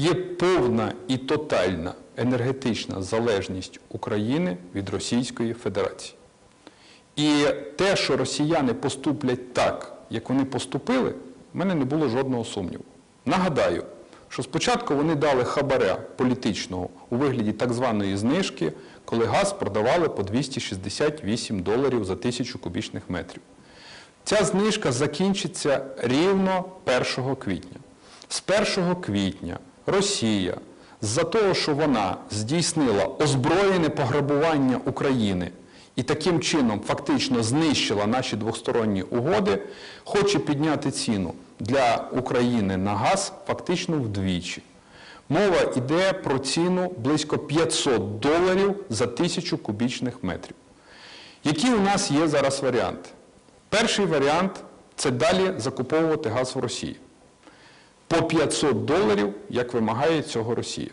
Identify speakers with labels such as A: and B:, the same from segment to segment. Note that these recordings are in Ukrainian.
A: є повна і тотальна енергетична залежність України від Російської Федерації. І те, що росіяни поступлять так, як вони поступили, в мене не було жодного сумніву. Нагадаю, що спочатку вони дали хабаря політичного у вигляді так званої знижки, коли газ продавали по 268 доларів за тисячу кубічних метрів. Ця знижка закінчиться рівно 1 квітня. З 1 квітня Росія, з-за того, що вона здійснила озброєне пограбування України і таким чином фактично знищила наші двосторонні угоди, хоче підняти ціну для України на газ фактично вдвічі. Мова йде про ціну близько 500 доларів за тисячу кубічних метрів. Які у нас є зараз варіанти? Перший варіант це далі закуповувати газ в Росії. По 500 доларів, як вимагає цього Росія.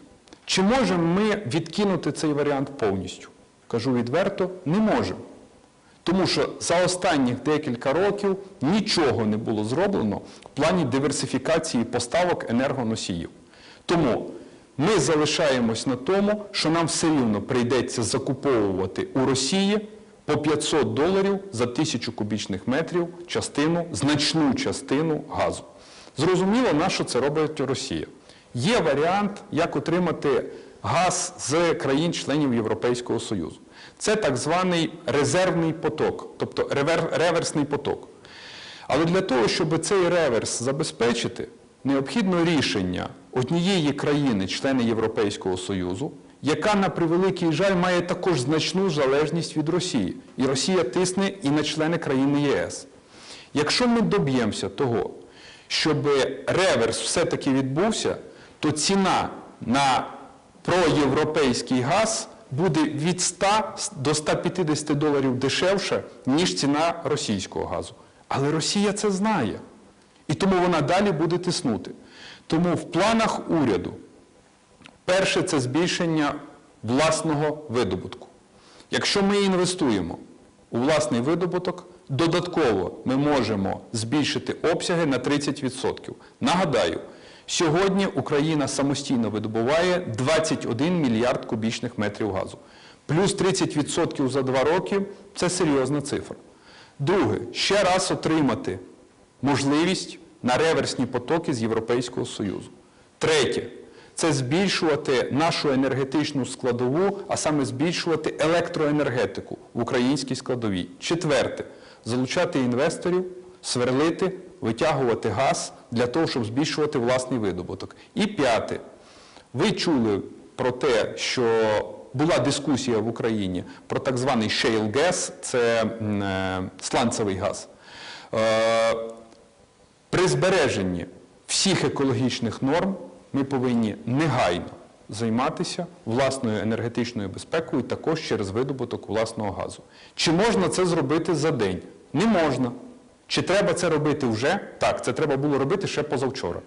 A: Чи можемо ми відкинути цей варіант повністю? Кажу відверто, не можемо. Тому що за останніх декілька років нічого не було зроблено в плані диверсифікації поставок енергоносіїв. Тому ми залишаємось на тому, що нам все рівно прийдеться закуповувати у Росії по 500 доларів за тисячу кубічних метрів частину, значну частину газу. Зрозуміло, на що це робить Росія. Є варіант, як отримати газ з країн-членів Європейського Союзу. Це так званий резервний поток, тобто ревер- реверсний поток. Але для того, щоб цей реверс забезпечити, необхідно рішення однієї країни, члени Європейського Союзу, яка на превеликий жаль має також значну залежність від Росії. І Росія тисне і на члени країни ЄС. Якщо ми доб'ємося того, щоб реверс все-таки відбувся, то ціна на проєвропейський газ буде від 100 до 150 доларів дешевша, ніж ціна російського газу. Але Росія це знає. І тому вона далі буде тиснути. Тому в планах уряду перше це збільшення власного видобутку. Якщо ми інвестуємо у власний видобуток, додатково ми можемо збільшити обсяги на 30%. Нагадаю, сьогодні Україна самостійно видобуває 21 мільярд кубічних метрів газу. Плюс 30% за два роки це серйозна цифра. Друге, ще раз отримати можливість на реверсні потоки з Європейського Союзу. Третє це збільшувати нашу енергетичну складову, а саме збільшувати електроенергетику в українській складовій. Четверте залучати інвесторів, сверлити, витягувати газ для того, щоб збільшувати власний видобуток. І п'яте, ви чули про те, що була дискусія в Україні про так званий shale gas, це е, сланцевий газ. Е, при збереженні всіх екологічних норм ми повинні негайно займатися власною енергетичною безпекою також через видобуток власного газу. Чи можна це зробити за день? Не можна. Чи треба це робити вже? Так, це треба було робити ще позавчора.